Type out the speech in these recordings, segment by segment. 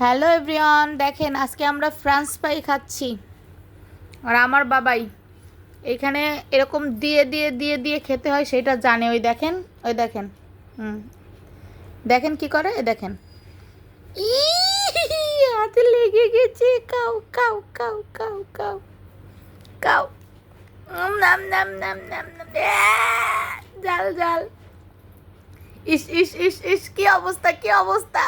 Hello everyone, দেখেন আজকে আমরা ফ্রান্স ফ্রাই খাচ্ছি। আর আমার বাবাই এখানে এরকম দিয়ে দিয়ে দিয়ে দিয়ে খেতে হয় সেটা জানে। ওই দেখেন ওই দেখেন, হুম। দেখেন কি করে? দেখেন। ই হাতে লেগে গেছে। কাউ কাউ কাউ কাউ কাউ কাউ। নাম নাম নাম নাম নাম। জাল জাল। ইস ইস ইস ইস, কি অবস্থা কি অবস্থা?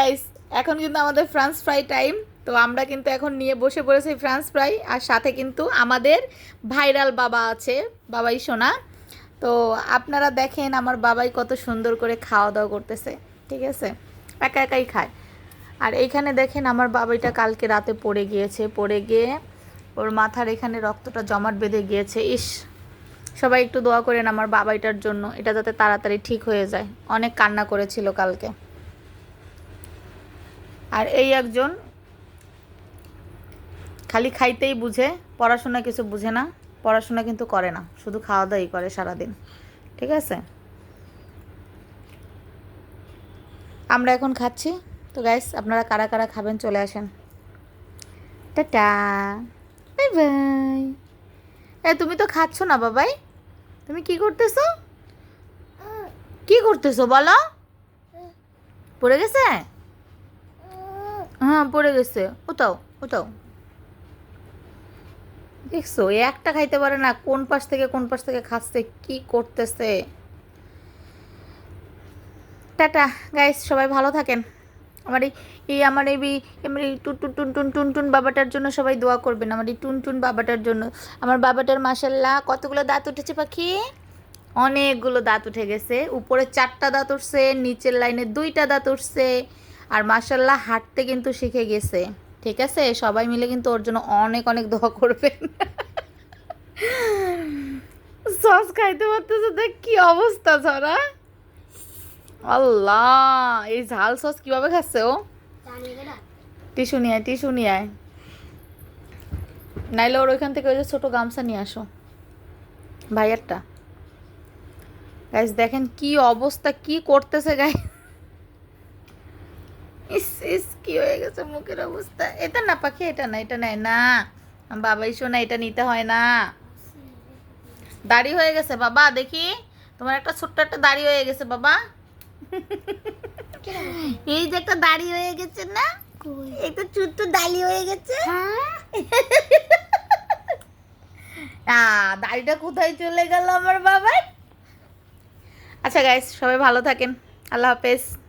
গাইস এখন কিন্তু আমাদের ফ্রান্স ফ্রাই টাইম তো আমরা কিন্তু এখন নিয়ে বসে পড়েছি ফ্রান্স ফ্রাই আর সাথে কিন্তু আমাদের ভাইরাল বাবা আছে, বাবাই সোনা। তো আপনারা দেখেন আমার বাবাই কত সুন্দর করে খাওয়া দাওয়া করতেছে, ঠিক আছে? একা একাই খায়। আর এইখানে দেখেন আমার বাবাইটা কালকে রাতে পড়ে গিয়েছে, পড়ে গিয়ে ওর মাথার এখানে রক্তটা জমাট বেঁধে গিয়েছে। ইস, সবাই একটু দোয়া করেন আমার বাবাইটার জন্য, এটা যাতে তাড়াতাড়ি ঠিক হয়ে যায়। অনেক কান্না করেছিল কালকে। আর এই একজন খালি খাইতেই বুঝে, পড়াশোনা কিছু বুঝে না, পড়াশোনা কিন্তু করে না, শুধু খাওয়া দাওয়াই করে সারাদিন, ঠিক আছে? আমরা এখন খাচ্ছি। তো গাইস আপনারা কারা কারা খাবেন চলে আসেন। Tata, bye bye. এ তুমি তো খাচ্ছ না বাবাই। তুমি কি করতেছো? কি করতেছো বলো? পড়ে গেছে? হ্যাঁ পড়ে গেছে। ওটাও ওটাও। দেখছ একটা খাইতে পারে না, কোন পাশ থেকে কোন পাশ থেকে খাচ্ছে, কি করতেছে। টাটা গাইস সবাই ভালো থাকেন। আমার এই আমার এই আমার এই টুন টুন টুন টুন টুন টুন বাবাটার জন্য সবাই দোয়া করবেন, আমার এই টুন টুন বাবাটার জন্য। আমার বাবাটার মাসাল্লাহ কতগুলো দাঁত উঠেছে, পাখি? অনেকগুলো দাঁত উঠে গেছে, উপরে চারটা দাঁত উঠছে, নিচের লাইনে দুইটা দাঁত উঠছে। আর মাসাল্লাহ হাঁটতে কিন্তু শিখে গেছে, ঠিক আছে? সবাই মিলে কিন্তু ওর জন্য অনেক অনেক দোয়া করবেন। সস খাইতে পারতেছে দেখ কি অবস্থা ছড়া? আল্লাহ, এই ঝাল সস কীভাবে খাচ্ছে ও? টিস্যু নিয়ে আয়, টিস্যু নিয়ে আয়। নাইলে ওর ওইখান থেকে ওই যে ছোটো গামছা নিয়ে আসো। ভাইয়ারটা। গাইস দেখেন কি অবস্থা, কি করতেছে গাই ইস ইস কি হয়ে গেছে মুখের অবস্থা? এটা না পাখি এটা না এটা নাই না। বাবাই শোনা এটা নিতে হয় না। দাড়ি হয়ে গেছে বাবা দেখি। তোমার একটা ছোট্ট একটা দাড়ি হয়ে গেছে বাবা। এই যে একটা দাড়ি হয়ে গেছে না? একটা ছোট্ট দাড়ি হয়ে গেছে। আহ, দাড়িটা কোথায় চলে গেল আমার বাবার? আচ্ছা গাইস সবাই ভালো থাকেন। আল্লাহ হাফেজ।